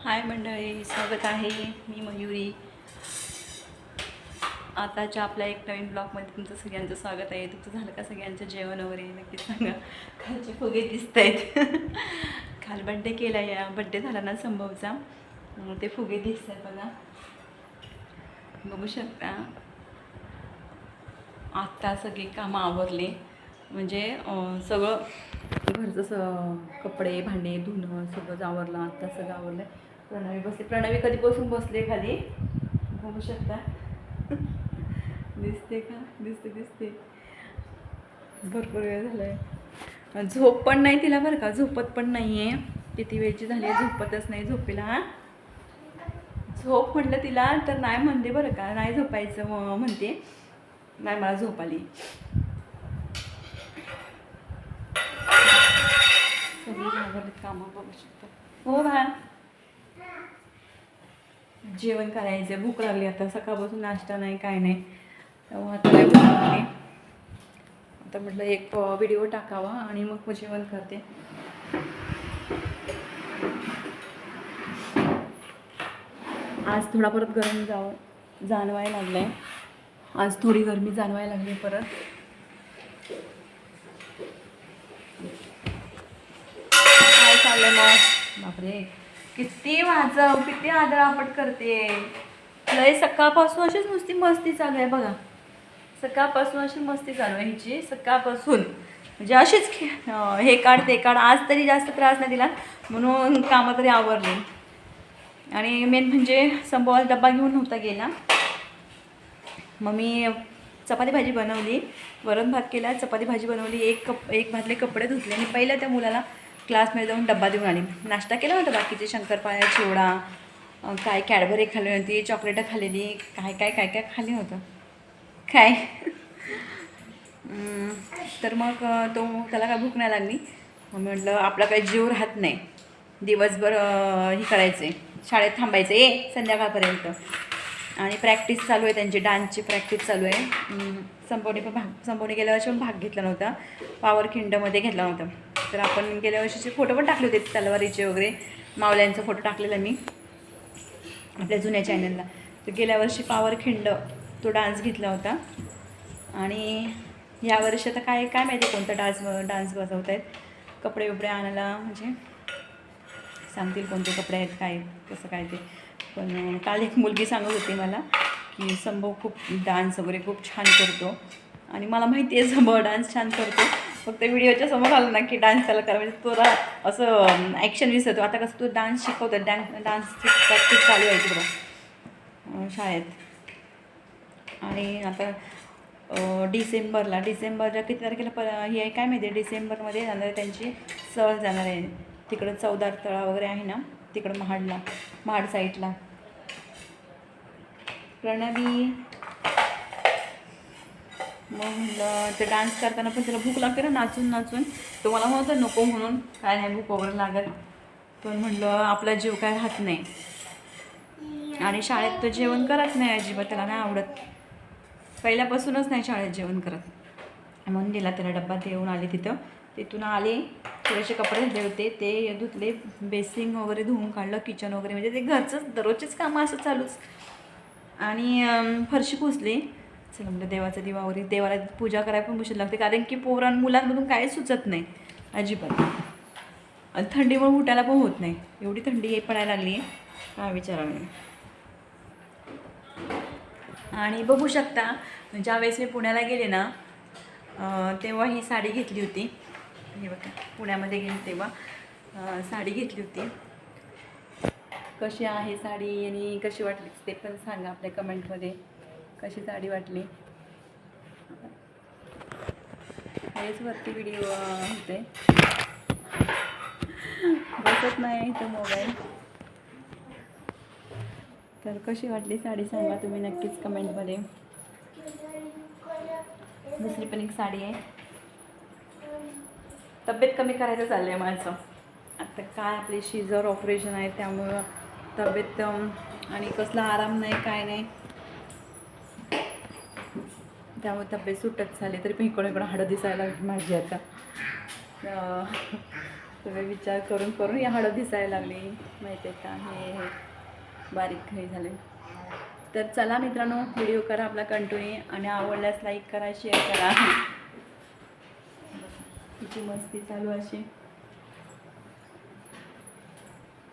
हाय मंडळी स्वागत आहे. मी मयुरी. आताच्या आपल्या एक नवीन ब्लॉगमध्ये तुमचं सगळ्यांचं स्वागत आहे. तुमचं झालं का सगळ्यांचं जेवण वगैरे? नक्कीच सांगा. खालचे फुगे दिसत आहेत काल बड्डे केला या. बड्डे झाला ना संभवचा. ते फुगे दिसत आहेत बघा. बघू शकता. आत्ता सगळी कामं आवरली. म्हणजे सगळं घरचं स कपडे भांडे धुणं सगळं आवरलं. आत्ता सगळं आवरलं प्रणवी बसले. प्रणवी कधी बसून बसले खाली? बघू शकता. दिसते का? दिसते दिसते. भरपूर वेळ झाला आहे झोप पण नाही तिला बरं का? झोपत पण नाही आहे किती वेळची झाली आहे? झोपतच नाही झोपेला झोप म्हटलं तिला तर नाही म्हणते बरं का. नाही झोपायचं म्हणते. नाही मला झोप आली. सगळी कामं बघू शकतो. हो भा जेवण करायचं भूक लागली आता. सकाळपासून नाश्ता नाही काय नाही. त्यामुळे आता काय भूक लागली आता म्हटलं एक व्हिडिओ टाकावा आणि मग मग जेवण करते. आज थोडा परत गरम जाव जाणवायला लागलं आहे आज थोडी गरमी जाणवायला लागली परत. काय चाललंय मग? बापरे. किती वाजव किती आदळापट करते. लय सकाळपासून अशीच नुसती मस्ती चालू आहे बघा. सकाळपासून अशी मस्ती चालू आहे हिची सकाळपासून. म्हणजे अशीच खे- हे काढ ते काढ. आज तरी जास्त त्रास नाही दिला म्हणून कामं तरी आवरली. आणि मेन म्हणजे संभवाला डब्बा घेऊन नव्हता गेला. मग मी चपाती भाजी बनवली. वरण भात केला चपाती भाजी बनवली. एक कप एक भातले कपडे धुतले. आणि पहिल्या त्या मुलाला क्लासमध्ये जाऊन डब्बा देऊन आली. नाश्ता केला होता बाकीचे शंकरपाळ्या चिवडा काय कॅडबरी खाल्ली होती चॉकलेटं खाल्लेली काय काय काय काय खाल्ली होतं? काय? तर मग तो त्याला काय भूक नाही लागली. मग म्हटलं आपला काही जीव राहत नाही. दिवसभर हे करायचे. शाळेत थांबायचं. ए संध्याकाळपर्यंत. आणि प्रॅक्टिस चालू आहे त्यांची. डान्सची प्रॅक्टिस चालू आहे. संपवणी पण भाग संपवणी गेल्यावर पण भाग घेतला नव्हता. पावर खिंडमध्ये घेतला नव्हता. तर आपण गेल्या वर्षीचे फोटो पण टाकले होते तलवारीचे वगैरे. मावल्यांचा फोटो टाकलेला मी आपल्या जुन्या चॅनलला तर गेल्या वर्षी पावर खिंड तो डान्स घेतला होता. आणि यावर्षी आता काय काय माहिती कोणता डान्स डान्स बसवत आहेत. कपडे उपडे आणायला म्हणजे सांगतील कोणते कपडे आहेत काय कसं काय ते. पण काल एक मुलगी सांगत होती मला की संभव खूप डान्स वगैरे खूप छान करतो. आणि मला माहिती आहे संभव डान्स छान करतो. फक्त व्हिडिओच्या समोर आलं ना की डान्स त्याला करा म्हणजे तुला असं ॲक्शन दिसतो. आता कसं तू डान्स शिकवतो डान्स डान्सची प्रॅक्टिस चालू आहे तिकडं. शाळेत. आणि आता डिसेंबरला. डिसेंबरला किती तारखेला प हे आहे? काय माहिती? आहे डिसेंबरमध्ये जाणार आहे त्यांची सहल जाणार आहे. तिकडं चौदार तळा वगैरे आहे ना? तिकडं महाडला. महाड साईडला प्रणवी मग म्हटलं ते डान्स करताना पण त्याला भूक लागते ना नाचून नाचून. तो मला म्हणतो नको म्हणून काय नाही भूक वगैरे लागत पण म्हटलं आपला जीव काय राहत नाही. आणि शाळेत तो जेवण करत नाही अजिबात त्याला नाही आवडत. पहिल्यापासूनच नाही शाळेत जेवण करत. म्हणून दिला त्याला डब्बा देऊन आले तिथं. तिथून आले थोडेसे कपडे धुतले होते ते धुतले बेसिंग वगैरे धुवून काढलं किचन वगैरे म्हणजे ते घरचंच दररोजचेच कामं असं चालूच. आणि फरशी पुसली. चला म्हणजे दिवावरी देवाला पूजा करायला पण उशीर लागते. कारण की पोरां मुलांमधून काहीच सुचत नाही अजिबात. आणि थंडीमुळे उठायला पण होत नाही. एवढी थंडी हे पडायला लागली आहे. काय विचारावे नाही आणि बघू शकता ज्यावेळेस मी पुण्याला गेले ना तेव्हा ही साडी घेतली होती. हे बघा पुण्यामध्ये गेली तेव्हा. साडी घेतली होती. कशी आहे साडी आणि कशी वाटली ते पण सांगा आपल्या कमेंटमध्ये कशी साडी वाटली? हेच वरती व्हिडिओ होते. बसत नाही इथं मोबाईल तर कशी वाटली साडी सांगा तुम्ही नक्कीच कमेंटमध्ये दुसरी पण एक साडी आहे. तब्येत कमी करायचं चाललं आहे माझं. आता काय आपली शिजर ऑपरेशन आहे त्यामुळं तब्येत आणि कसला आराम नाही काय नाही. त्यामुळे तब्येत सुटत झाली तरी पण इकडून इकडं हाडं दिसायला माझी आता. तुम्ही सगळे विचार करून करून या हळद दिसायला लागली. माहिती आहे का? हे हे बारीक हे झाले. तर चला मित्रांनो व्हिडिओ करा आपला कंटिन्यू आणि आवडल्यास लाईक करा शेअर करा. किती मस्ती चालू अशी.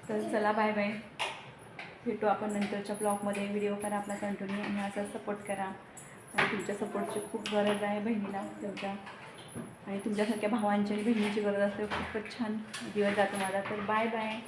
तर चला बाय बाय भेटू आपण नंतरच्या ब्लॉगमध्ये व्हिडिओ करा आपला कंटिन्यू आणि असा सपोर्ट करा. आणि तुमच्या सपोर्टची खूप गरज आहे बहिणीला तुमच्या आणि तुमच्यासारख्या भावांची आणि बहिणीची गरज असते. खूपच छान दिवस जातो माझा. तर बाय बाय